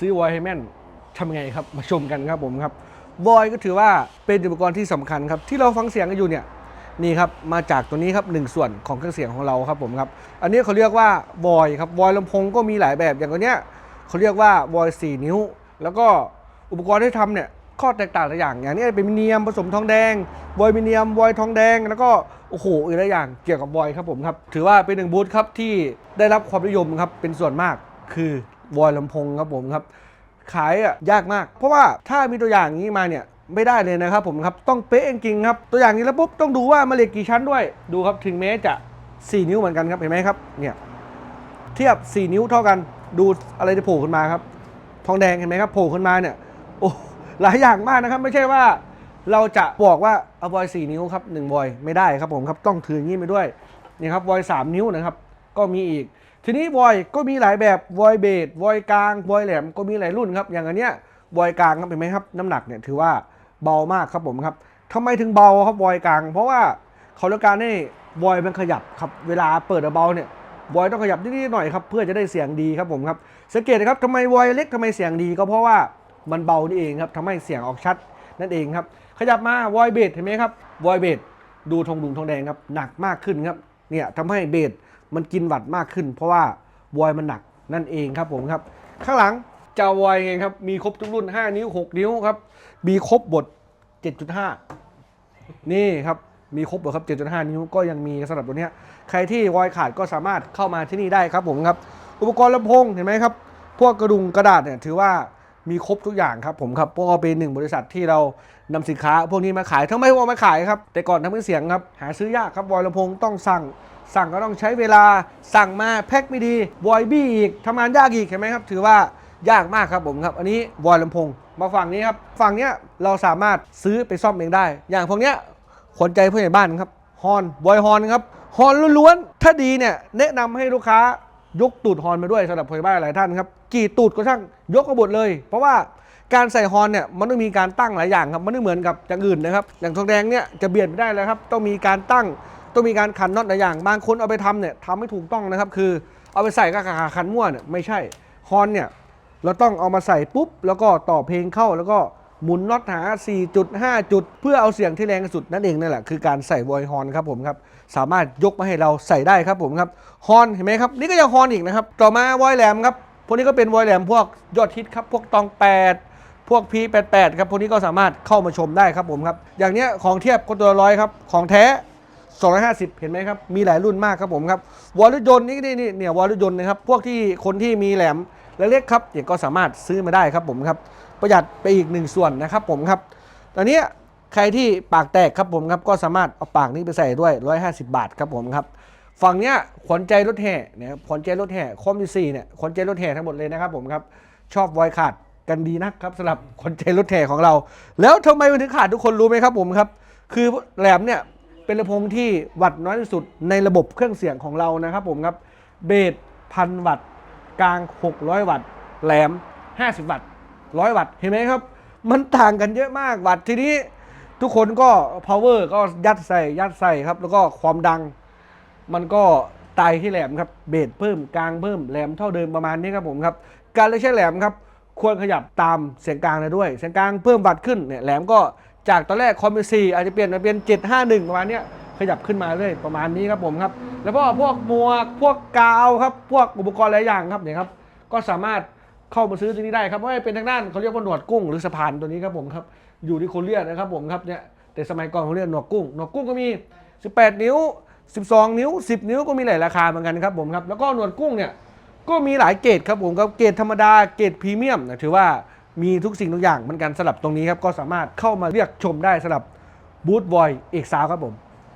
ซื้อวอยให้แม่นทำยังไงครับ มาชมกันครับผมครับวอยก็ถือว่าเป็นอุปกรณ์ที่สำคัญครับที่เราฟังเสียงกันอยู่เนี่ยนี่ครับมาจากตัวนี้ครับหนึ่งส่วนของเครื่องเสียงของเราครับผมครับอันนี้เขาเรียกว่าวอยครับวอยลำโพงก็มีหลายแบบอย่างตัวเนี้ยเขาเรียกว่าวอยสี่นิ้ว แล้วก็อุปกรณ์ที่ทำเนี่ยข้อแตกต่างหลายอย่างอย่างนี้เป็นมิเนียมผสมทองแดงวอยมิเนียมวอยทองแดง แล้วก็โอ้โหอีกหลายอย่างเกี่ยวกับวอยครับผมครับถือว่าเป็นหนึ่งบูธครับที่ได้รับความนิยมครับเป็นส่วนมากคือ วอยลำพงครับผมครับ ขายอะยากมาก เพราะว่าถ้ามีตัวอย่างนี้มาเนี่ยไม่ได้เลยนะครับผมครับต้องเป๊ะจริงครับ ตัวอย่างนี้แล้วปุ๊บต้องดูว่ามันเหล็กกี่ชั้นด้วยดูครับถึงแม้จะ 4 นิ้วเหมือนกันครับเห็นไหมครับเนี่ยเทียบ 4 นิ้วเท่ากันดูอะไรจะโผล่ขึ้นมาครับ ทองแดงเห็นไหมครับโผล่ขึ้นมาเนี่ยโอ้หลายอย่างมากนะครับ ไม่ใช่ว่าเราจะบอกว่าเอาบอย4นิ้วครับ1บอยไม่ได้ครับผมครับต้องถืออย่างนี้ไปด้วยนี่ครับบอย3นิ้วนะครับ ก็มีอีก ทีนี้วอยก็มีหลายแบบวอยเบสวอยกลางวอยแหลมก็มีหลายรุ่นครับ อย่างอันเนี้ยวอยกลางครับเห็นไหมครับ น้ำหนักเนี่ยถือว่าเบามากครับผมครับทำไมถึงเบาครับวอยกลาง เพราะว่าเขาต้องการให้วอยมันขยับครับเวลาเปิดเบาเนี่ยวอยต้องขยับนิดๆหน่อยครับเพื่อจะได้เสียงดีครับผมครับสังเกตนะครับทำไมวอยเล็กทำไมเสียงดีก็เพราะว่ามันเบานี่เองครับทำให้เสียงออกชัดนั่นเองครับขยับมาวอยเบสเห็นไหมครับวอยเบสดูทองดุงทองแดงครับหนักมากขึ้นครับเนี่ยทำให้เบส มันกินวัตมากขึ้น เพราะว่าวอยมันหนักนั่นเองครับผมครับ ข้างหลังจะวอยไงครับ มีครบทุกรุ่น 5 นิ้ว 6 นิ้วครับ มีครบบท 7.5 นี่ครับ มีครบบทครับ 7.5 นิ้วก็ยังมีสำหรับตัวนี้ใครที่วอยขาดก็สามารถเข้ามาที่นี่ได้ครับผมครับ อุปกรณ์ลำโพงเห็นไหมครับ พวกกระดุงกระดาษเนี่ยถือว่ามีครบทุกอย่างครับผมครับเพราะว่าเป็นหนึ่งบริษัทที่เรานำสินค้า พวกนี้มาขายทั้งไม่ว่ามาขายครับ แต่ก่อนทำเครื่อเสียงครับ หาซื้อยากครับวอยลำโพงต้องสั่ง สั่งก็ต้องใช้เวลาสั่งมาแพ็คไม่ดีวอยบี้อีกทำงานยากอีกเห็นไหมครับ ถือว่ายากมากครับผมครับ อันนี้วอยลำโพงมาฝั่งนี้ครับฝั่งเนี้ยเราสามารถซื้อไปซ่อมเองได้ อย่างพวกเนี้ยขนใจผู้ใหญ่บ้านครับฮอนวอยฮอนครับฮอนล้วนๆถ้าดีเนี่ยแนะนำให้ลูกค้ายกตูดฮอนมาด้วยสำหรับผู้ใหญ่บ้านหลายท่านครับกี่ตูดก็ช่างยกกระบดเลย เพราะว่าการใส่ฮอนเนี่ยมันต้องมีการตั้งหลายอย่างครับมันไม่เหมือนกับอย่างอื่นนะครับ อย่างทองแดงเนี่ยจะเบียดไม่ได้เลยครับต้องมีการตั้ง ต้องมีการขันน็อตหลายอย่าง บางคนเอาไปทำเนี่ยทำไม่ถูกต้องนะครับ คือเอาไปใส่ก็ขาขันมั่วเนี่ยไม่ใช่ฮอนเนี่ยเราต้องเอามาใส่ปุ๊บ แล้วก็ต่อเพลงเข้าแล้วก็หมุนน็อตหา4จุด5จุด เพื่อเอาเสียงที่แรงสุดนั่นเองนั่นแหละคือการใส่วอยฮอนครับผมครับ สามารถยกมาให้เราใส่ได้ครับผมครับฮอนเห็นไหมครับ นี่ก็ยังฮอนอีกนะครับ ต่อมาวอยแหลมครับ พวกนี้ก็เป็นวอยแหลมพวกยอดฮิตครับ พวกตอง 8 พวก P88 ครับ พวกนี้ก็สามารถเข้ามาชมได้ครับผมครับ อย่างเนี้ยของเทียบก็ตัวร้อยครับ ของแท้ 250 เห็นไหมครับ มีหลายรุ่นมากครับผมครับ วอลลุยนต์นี่นี่เนี่ยวอลลุยนต์นะครับ พวกที่คนที่มีแหลมและเล็กครับเนี่ยก็สามารถซื้อมาได้ครับผมครับ ประหยัดไปอีกหนึ่งส่วนนะครับผมครับ ตอนนี้ใครที่ปากแตกครับผมครับก็สามารถเอาปากนี้ไปใส่ด้วย 150 บาทครับผมครับ ฝั่งเนี้ยขวัญใจรถแห่เนี่ยขวัญใจรถแห่คอมดีซีเนี่ยขวัญใจรถแห่ทั้งหมดเลยนะครับผมครับ ชอบวอยขาดกันดีนักครับสำหรับขวัญใจรถแห่ของเรา แล้วทำไมมันถึงขาดทุกคนรู้ไหมครับผมครับ คือแหลมเนี่ย เป็นลำโพงที่วัตต์น้อยที่สุดในระบบเครื่องเสียงของเรานะครับผมครับเบสพันวัตต์กลาง 600 วัตต์แหลม 50 วัตต์100วัตต์เห็นไหมครับ มันต่างกันเยอะมากวัตต์ทีนี้ทุกคนก็ power ก็ยัดใส่ยัดใส่ครับ แล้วก็ความดัง มันก็ตายที่แหลมครับเบสเพิ่มกลางเพิ่มแหลมเท่าเดิมประมาณนี้ครับผมครับ การเลือกใช้แหลมครับ ควรขยับตามเสียงกลางเลยด้วย เสียงกลางเพิ่มวัตต์ขึ้นเนี่ยแหลมก็ จากตอนแรกคอมเป็นสี่อาจจะเปลี่ยนมาเป็น751ประมาณเนี้ยขยับขึ้นมาเรื่อยประมาณนี้ครับผมครับ แล้วก็พวกหมวกพวกกาวครับ พวกอุปกรณ์หลายอย่างครับเนี่ยครับ ก็สามารถเข้ามาซื้อที่นี่ได้ครับไม่ว่าเป็นทางด้านเขาเรียกว่าหนวดกุ้งหรือสะพานตัวนี้ครับผมครับ อยู่ที่คนเรียกนะครับผมครับเนี่ยแต่สมัยก่อนเขาเรียกหนวดกุ้งหนวดกุ้งก็มี 18 นิ้ว 12 นิ้ว 10 นิ้วก็มีหลายราคาเหมือนกันครับผมครับแล้วก็หนวดกุ้งเนี่ยก็มีหลายเกรดครับผมครับเกรดธรรมดาเกรดพรีเมียมนะถือว่า มีทุกสิ่งทุกอย่างเหมือนกันสลับตรงนี้ครับ ก็สามารถเข้ามาเรียกชมได้สลับบูธบอยเอกสาวครับผม